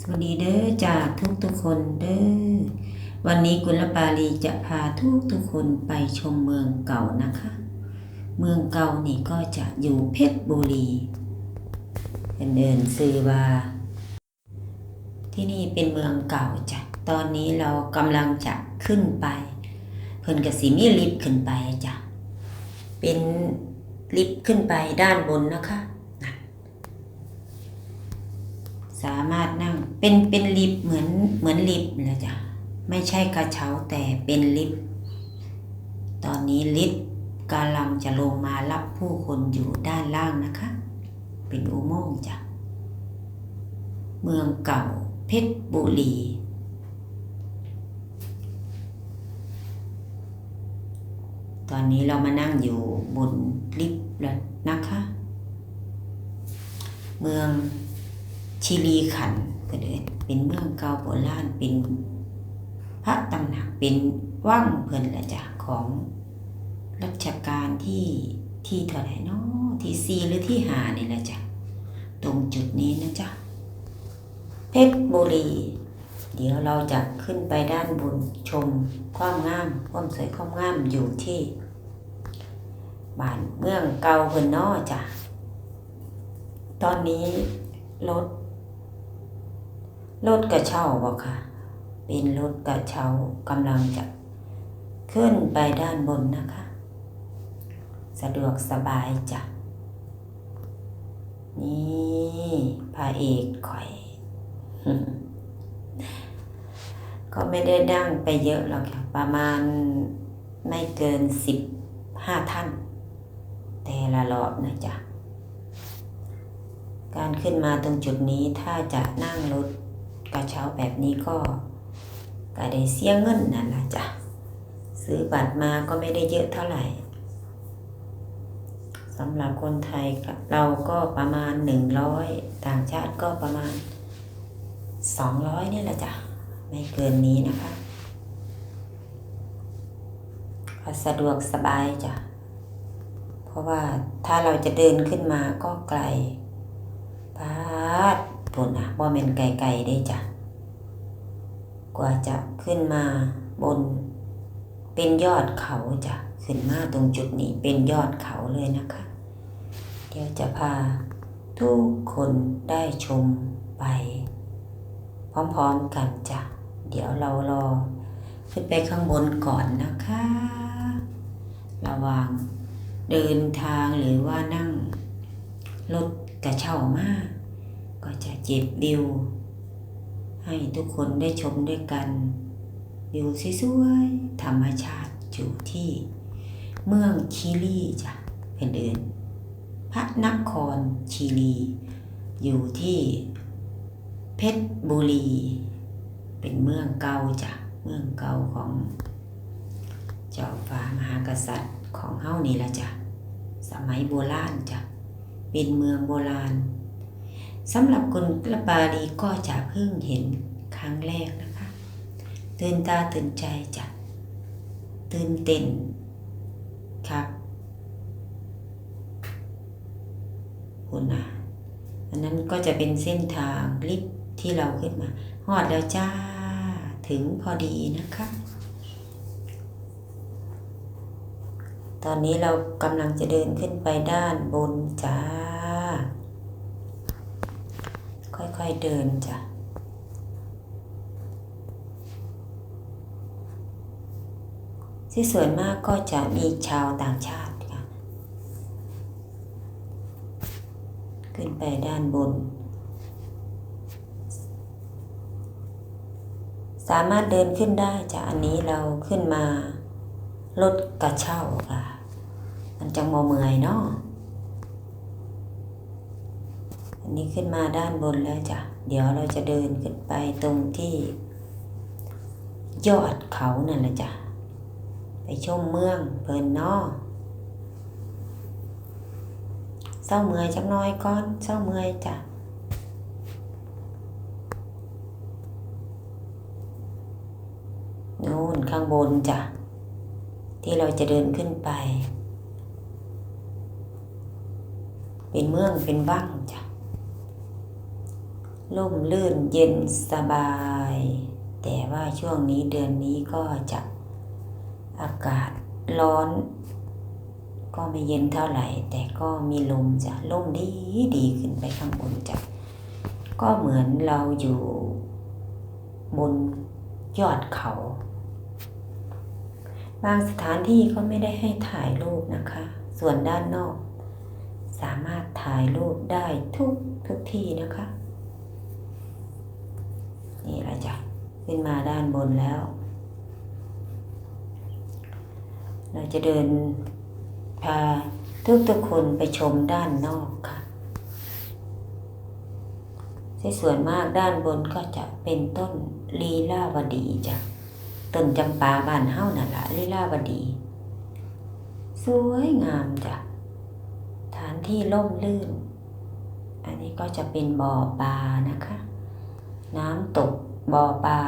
สวัสดีเด้อจากทุกทุกคนเด้อวันนี้กุลปาลีจะพาทุกทุกคนไปชมเมืองเก่านะคะ เมืองเก่านี่ก็จะอยู่เพชรบุรีเป็นเดินซือว่าที่นี่เป็นเมืองเก่าจ้ะตอนนี้เรากำลังจะขึ้นไป เพิ่นกสิมีลิฟต์ขึ้นไปจ้ะเป็นลิฟต์ขึ้นไปด้านบนนะคะ สามารถนั่งเป็นเป็นลิฟต์เหมือนเหมือนลิฟต์เลยจ้ะไม่ใช่กระเช้าแต่เป็นลิฟต์ตอนนี้ลิฟต์กำลังจะลงมารับผู้คนอยู่ด้านล่างนะคะ เป็นอุโมงค์จ้ะเมืองเก่าเพชรบุรีตอนนี้เรามานั่งอยู่บนลิฟต์แล้วนะคะ เมือง ชิลีขันธ์ก็เดินเป็นเมืองเก่าโบราณเป็นพระตำหนักเป็นว่างเพิ่นละจ้ะของรัชกาลที่ที่เท่าไหร่เนาะที่สี่หรือที่ห้านี่ละจ้ะตรงจุดนี้นะจ๊ะเพชรบุรี เดี๋ยวเราจะขึ้นไปด้านบนชมความงามความสวยความงามอยู่ที่บ้านเมืองเก่าเพิ่นนาะจ้ะตอนนี้รถ รถกระเช้าบ่ค่ะ เป็นรถกระเช้ากำลังจะขึ้นไปด้านบนนะคะ สะดวกสบายจ้ะ นี่พระเอกข่อย ก็ไม่ได้ดั่งไปเยอะหรอกค่ะ ประมาณไม่เกินสิบห้าท่าน แต่ละรอบนะจ๊ะ การขึ้นมาตรงจุดนี้ถ้าจะนั่งรถ กระเช้าแบบนี้ก็ก็ได้เสียเงินนั่นละจ้ะซื้อบัตรมาก็ไม่ได้เยอะเท่าไหร่สำหรับคนไทยเราก็ประมาณหนึ่งร้อยต่างชาติก็ประมาณสองร้อยนี่แหละจ้ะไม่เกินนี้นะคะก็สะดวกสบายจ้ะเพราะว่าถ้าเราจะเดินขึ้นมาก็ไกลพาด ปุ่นอะบ่แม่นไกลๆได้จ้ะ กว่าจะขึ้นมาบน เป็นยอดเขาจ้ะ ขึ้นมาตรงจุดนี้เป็นยอดเขาเลยนะคะ เดี๋ยวจะพาทุกคนได้ชมไป พร้อมๆกันจ้ะ เดี๋ยวเรารอขึ้นไปข้างบนก่อนนะคะ ระหว่างเดินทางหรือว่านั่งรถกระเช่ามาก ก็จะเจ็บวิว ให้ทุกคนได้ชมด้วยกันวิวสวยๆธรรมชาติอยู่ที่ เมืองชิลีจ้ะเป็นเดินพระนครชิลี อยู่ที่เพชรบุรี เป็นเมืองเก่าจ้ะเมืองเก่าของ เจ้าฟ้ามหากษัตริย์ของเฮานี่ละจ้ะสมัยโบราณจ้ะเป็นเมืองโบราณ สำหรับคนกระปาดีก็จะเพิ่งเห็นครั้งแรกนะคะตื่นตาตื่นใจจะตื่นเต้นครับคุณนะอันนั้นก็จะเป็นเส้นทางลิฟที่เราขึ้นมาฮอดแล้วจ้าถึงพอดีนะคะ ตอนนี้เรากำลังจะเดินขึ้นไปด้านบนจ้า ค่อยๆเดินจ้ะที่ส่วนมากก็จะมีชาวต่างชาติค่ะ ขึ้นไปด้านบน สามารถเดินขึ้นได้จ้ะอันนี้เราขึ้นมารถกระเช่าค่ะ มันจังมอเมื่อยเนาะ อันนี้ขึ้นมาด้านบนแล้วจ้ะ เดี๋ยวเราจะเดินขึ้นไปตรงที่ ยอดเขานั่นแหละจ้ะ ไปชมเมืองเพลินนาะเศร้าเมื่อยจักน้อยก่อนเศร้าเมื่อยจ้ะนู่นข้างบนจ้ะ ที่เราจะเดินขึ้นไป เป็นเมืองเป็นบ้างจ้ะ ร่มลื่นเย็นสบาย แต่ว่าช่วงนี้เดือนนี้ก็จะอากาศร้อน ก็ไม่เย็นเท่าไหร่ แต่ก็มีลมจะลมดีดีขึ้นไปข้างบนจ้ะก็เหมือนเราอยู่บนยอดเขา บางสถานที่ก็ไม่ได้ให้ถ่ายรูปนะคะ ส่วนด้านนอก สามารถถ่ายรูปได้ทุกทุกที่นะคะ นี่แหละจ้ะขึ้นมาด้านบนแล้ว เราจะเดินพาทุกทุกคนไปชมด้านนอกค่ะที่ส่วนมากด้านบนก็จะเป็นต้นลีลาวดีจ้ะต้นจำปาบานเฮ้านั่นละลีลาวดี สวยงามจ้ะฐานที่ร่มรื่น อันนี้ก็จะเป็นบ่อปลานะคะ น้ำตกบ่อปลา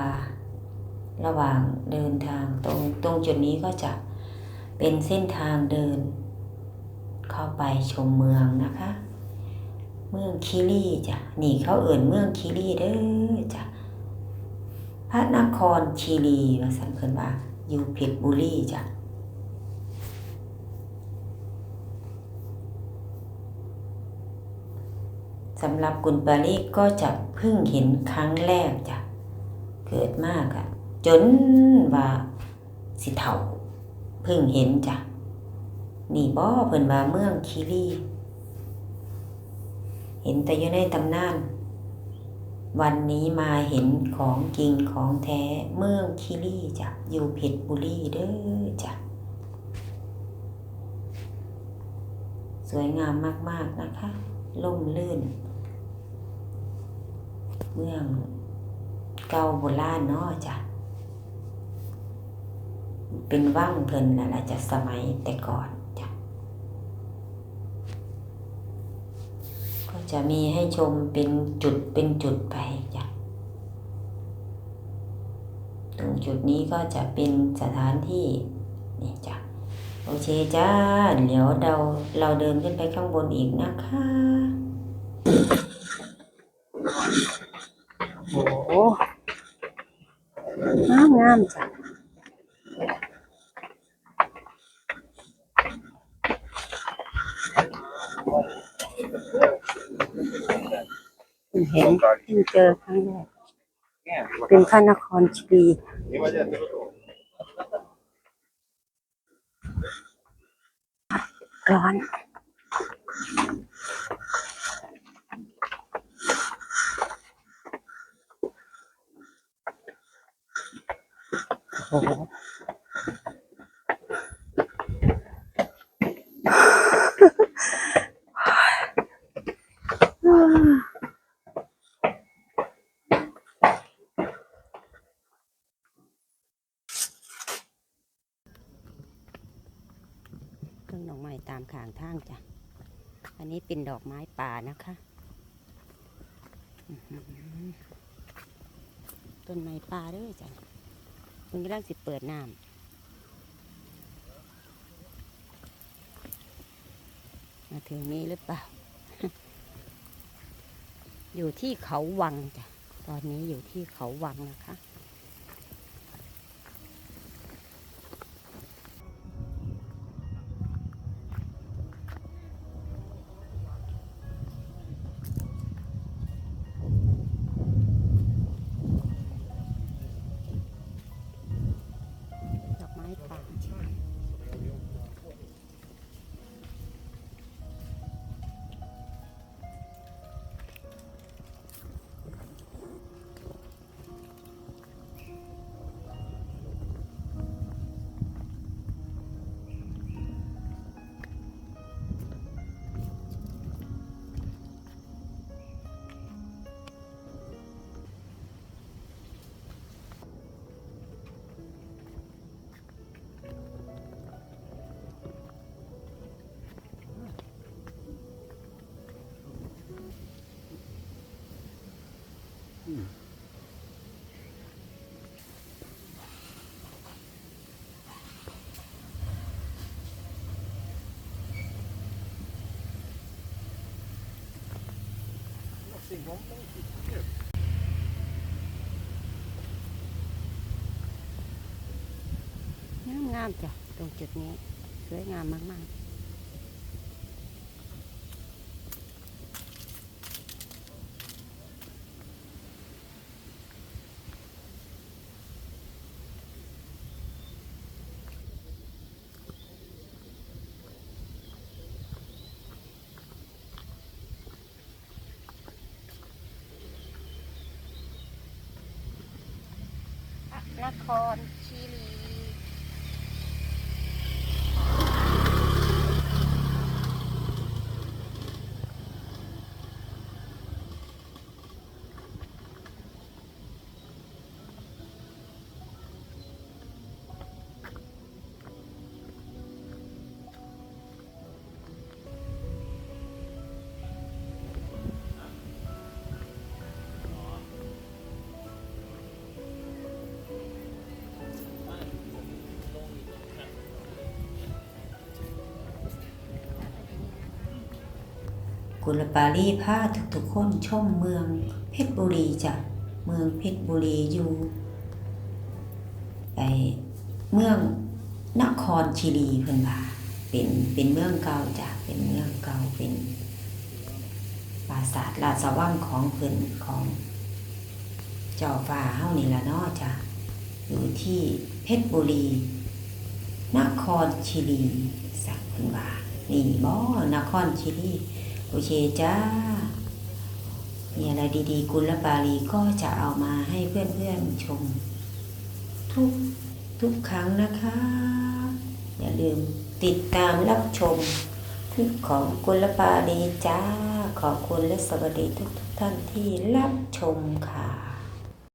ระหว่างเดินทางตรงตรงจุดนี้ก็จะเป็นเส้นทางเดิน เข้าไปชมเมืองนะคะ เมืองคิรีจ้ะนี่เขาเอื่นเมืองคิรีเด้อจ้ะพระนครคีรีว่าสันเพิ่นว่าอยู่เพชรบุรีจ้ะ สำหรับกุนปารีก็จะเพิ่งเห็นครั้งแรกจ้ะเกิดมากอะจนว่าสิเฒ่าเพิ่งเห็นจ้ะนี่บ่เพิ่นว่าเมืองคีรีเห็นแต่อยู่ในตำนานวันนี้มาเห็นของจริงของแท้เมืองคีรีจ้ะอยู่เพชรบุรีเด้อจ้ะสวยงามมาก ๆ นะคะล่มลื่น เมืองเก่าโบราณเนาะจ้ะเป็นว่างเพิ่นนั่นแหละจะสมัยแต่ก่อนจ้ะก็จะมีให้ชมเป็นจุดเป็นจุดไปจ้ะตรงจุดนี้ก็จะเป็นสถานที่นี่จ้ะโอเคจ้าเดี๋ยวเราเราเดินขึ้นไปข้างบนอีกนะคะ โหงามงามจ้ะเพิ่งเห็นเพิ่งเจอครั้งแรกเป็นพระนครคีรีร้อน โอ้โหเครื่องดอกไม้ตามขางทางจ้ะ อันนี้เป็นดอกไม้ป่านะคะ ต้นไม้ป่าด้วยจ้ะ มันกำลังสิเปิดน้ำมาถึงนี้หรือเปล่า อยู่ที่เขาวังจ้ะ ตอนนี้อยู่ที่เขาวังนะคะ งามจ้ะตรงจุดนี้ สวยงามมากๆ นครชิลี กุลปารีพาทุกๆคนชมเมืองเพชรบุรีจ้ะเมืองเพชรบุรีอยู่ไปเมืองนครชิลีเพิ่นว่าเป็นเป็นเมืองเก่าจ้ะเป็นเมืองเก่าเป็นปราสาทราชวังของเพิ่นของเจ้าฟ้าเฮานี่ละเนาะจ้ะอยู่ที่เพชรบุรี นครชิลีสักเพิ่นว่านี่บ่นครชิลี โอเคจ้า มีอะไรดีๆ กุลปาลีก็จะเอามาให้เพื่อนๆชม ทุกทุกครั้งนะคะ อย่าลืมติดตามรับชมคลิปของกุลปาลีจ้า ขอบคุณและสวัสดีทุกๆท่านที่รับชมค่ะ